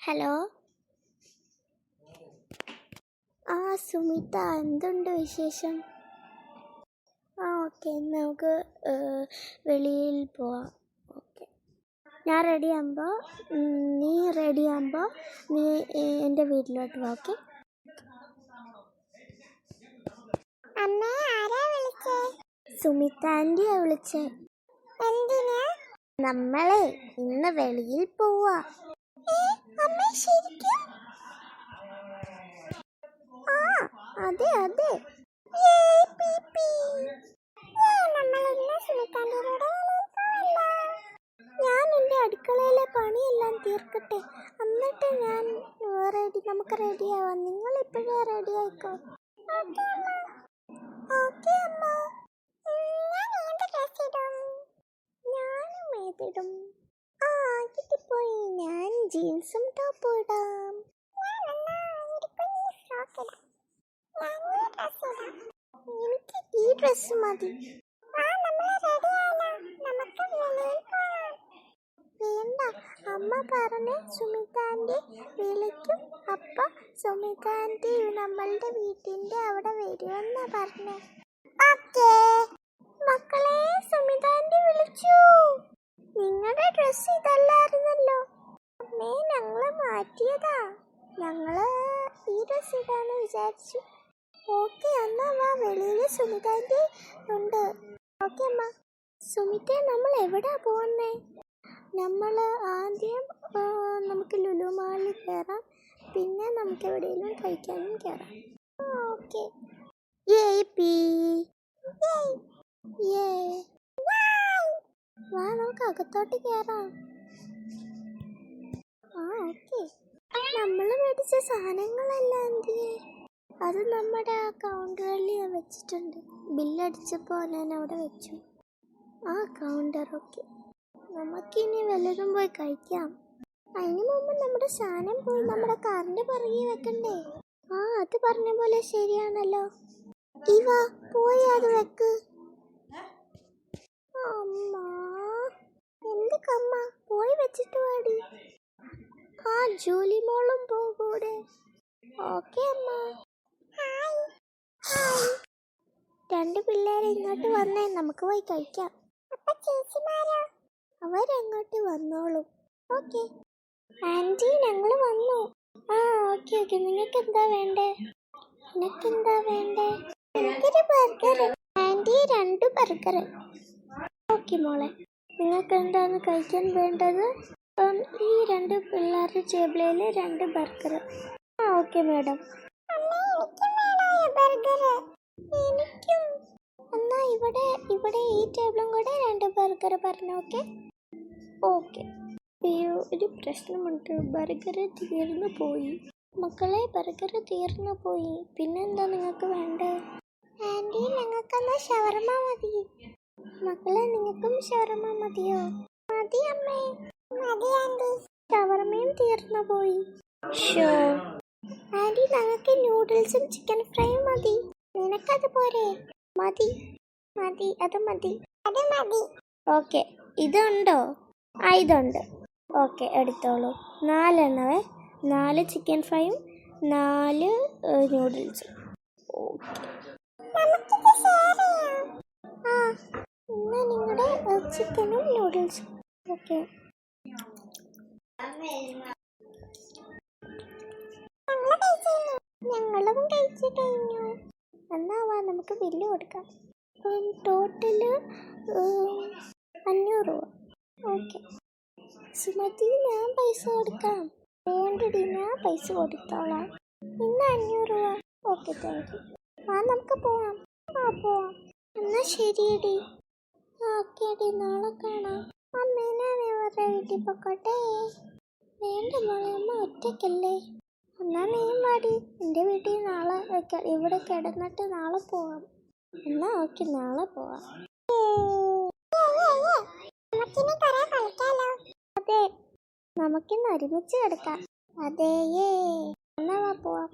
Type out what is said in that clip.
Hello? ആ സുമിത എന്തുണ്ട് വിശേഷം? ആ ഓക്കെ നമുക്ക് വെളിയിൽ പോവാം. ഓക്കെ. ഞാൻ റെഡി ആകുമ്പോൾ നീ റെഡി ആകുമ്പോൾ നീ എന്റെ വീട്ടിലോട്ട് വാ ഓക്കെ? സുമിത ആന്റിയാ വിളിച്ചേ. എന്തിനാ? നമ്മളെ ഇന്ന് വെളിയിൽ പോവാ. അമ്മ ശരിക്കും? ആ അതെ അതെ. ഞാൻ എന്റെ അടുക്കളയിലെ പണിയെല്ലാം തീർക്കട്ടെ. എന്നിട്ട് ഞാൻ റെഡി നമുക്ക് റെഡി ആവാം. നിങ്ങൾ ഇപ്പോഴേ റെഡി ആയിക്കോ. ഓക്കെ അമ്മ. ഞാനും ഏതിടും ആ കിട്ടിപ്പോയി ഞാൻ ജീൻസും ടോപ്പും ഇടാം. എനിക്ക് ഈ ഡ്രസ് മതി. വേണ്ട. അമ്മ പറഞ്ഞ് സുമിതാന്റെ വിളിക്കും. അപ്പൊ സുമിതാന്റെ നമ്മളുടെ വീട്ടിന്റെ അവിടെ വരുമെന്നാ പറഞ്ഞേ. ഓക്കേ. മക്കളെ സുമിതാന്റെ വിളിച്ചു. നിങ്ങളുടെ ഡ്രസ് ഇതല്ലായിരുന്നല്ലോ. അമ്മേ ഞങ്ങൾ മാറ്റിയതാ. ഞങ്ങൾ ഈ ഡ്രസ് ഇടാന്ന് വിചാരിച്ചു. ഓക്കെ എന്നാ വാ വെളിയിൽ സുമിതാന്റെ ഉണ്ട്. ഓക്കെ അമ്മ. സുമിത നമ്മൾ എവിടാ പോകുന്നേ നമ്മൾ ആദ്യം നമുക്ക് ലുലു മാളിൽ കയറാം. പിന്നെ നമുക്ക് എവിടെയെങ്കിലും കഴിക്കാനും കയറാം. ഓക്കെ. ഏ പി. ഏ ഏയ് വാ നമുക്ക് അകത്തോട്ട് കയറാം ആ ഓക്കെ. നമ്മൾ മേടിച്ച സാധനങ്ങളെല്ലാം എന്തിയെ അത് നമ്മുടെ കൗണ്ടറിൽ വെച്ചിട്ടുണ്ട്. ബില്ലടിച്ചപ്പോൾ ഞാൻ അവിടെ വെച്ചു. ആ കൗണ്ടർ ഓക്കെ. നമുക്കിനി വല്ലതും പോയി കഴിക്കാം. അതിന് മുമ്പ് നമ്മുടെ സാധനം പോയി നമ്മുടെ കാറിന്റെ പുറകെ വെക്കണ്ടേ? ആ അത് പറഞ്ഞ പോലെ ശരിയാണല്ലോ. ഇവ പോയി അത് വെക്ക് അമ്മ എന്ത് കമ്മ പോയി വെച്ചിട്ട് പാടി ആ ജോലി മോളും പോകൂടെ. ഓക്കെ അമ്മ. രണ്ട് പിള്ളേരെ ഇങ്ങോട്ട് വന്നേ നമുക്ക് പോയി കഴിക്കാം അപ്പൊ ചേച്ചിമാരോ? അവരങ്ങോട്ട് വന്നോളും? ഓക്കെ. ആന്റി ഞങ്ങൾ വന്നു. ആ ഓക്കെ ഓക്കെ. നിങ്ങൾക്ക് എന്താ വേണ്ടേ? നിനക്ക് എന്താ വേണ്ടേ? എനിക്കൊരു ബർഗർ ആന്റി രണ്ട് ബർഗർ ഓക്കെ മോളെ. നിങ്ങൾക്ക് എന്താണ് കഴിക്കാൻ വേണ്ടത്? ഉം, ഈ രണ്ട് പിള്ളേരുടെ ടേബിളിൽ രണ്ട് ബർഗർ ആ ഓക്കെ മാഡം. എന്നാ ഇവിടെ ഇവിടെ ഈ ടേബിളും കൂടെ രണ്ട് ബർഗർ പറഞ്ഞു ഓക്കെ? ഓക്കെ. അയ്യോ ഒരു പ്രശ്നമുണ്ട്. ബർഗർ തീർന്നു പോയി. മക്കളെ ബർഗർ തീർന്നു പോയി. പിന്നെന്താ നിങ്ങൾക്ക് വേണ്ടത് ആന്റി ഞങ്ങൾക്കെന്നാ ഷവർമ മതി? മക്കളെ നിങ്ങൾക്കും ഷവർമ മതിയോ? മതി അമ്മേ. ഷവർമയും തീർന്നു പോയി. ആന്റി ഞങ്ങൾക്ക് നൂഡിൽസും ചിക്കൻ ഫ്രൈയും മതി. നിനക്കത് പോരെ? മതി. മതി. അത് മതി. അത് മതി. ഓക്കെ. ഇതുണ്ടോ? ആ ഇതുണ്ട്. ഓക്കെ എടുത്തോളൂ. നാലെണ്ണവേ. നാല് ചിക്കൻ ഫ്രൈയും നാല് നൂഡിൽസും. ഓക്കെ. ആ നിങ്ങളുടെ ചിക്കനും നൂഡിൽസും. ഓക്കെ. ഞങ്ങളും കഴിച്ചു കഴിഞ്ഞു. എന്നാവാ നമുക്ക് ബില്ല് കൊടുക്കാം. ടോട്ടൽ അഞ്ഞൂറ് രൂപ. ഓക്കെ സുമതി ഞാൻ പൈസ കൊടുക്കാം. വേണ്ടടി ഞാൻ പൈസ കൊടുത്തോളാം. ഇന്ന് അഞ്ഞൂറ് രൂപ. ഓക്കെ താങ്ക് യു ആ നമുക്ക് പോവാം. ആ പോവാം. എന്നാ ശരിയടി. ഓക്കെ അടി നാളെ കാണാം. അമ്മേനെ അവരുടെ വീട്ടിൽ പൊക്കോട്ടെ. വേണ്ട മോളെ അമ്മ ഒറ്റയ്ക്കല്ലേ? എന്നാ നീ മാടി. എന്റെ വീട്ടിൽ നാളെ വെക്ക. ഇവിടെ കിടന്നിട്ട് നാളെ പോവാം. എന്നാ ഓക്കെ നാളെ പോവാം. നമുക്കിന്ന് ഒരുമിച്ച് കിടക്കാം. അതേയേ. എന്നാ പോവാം.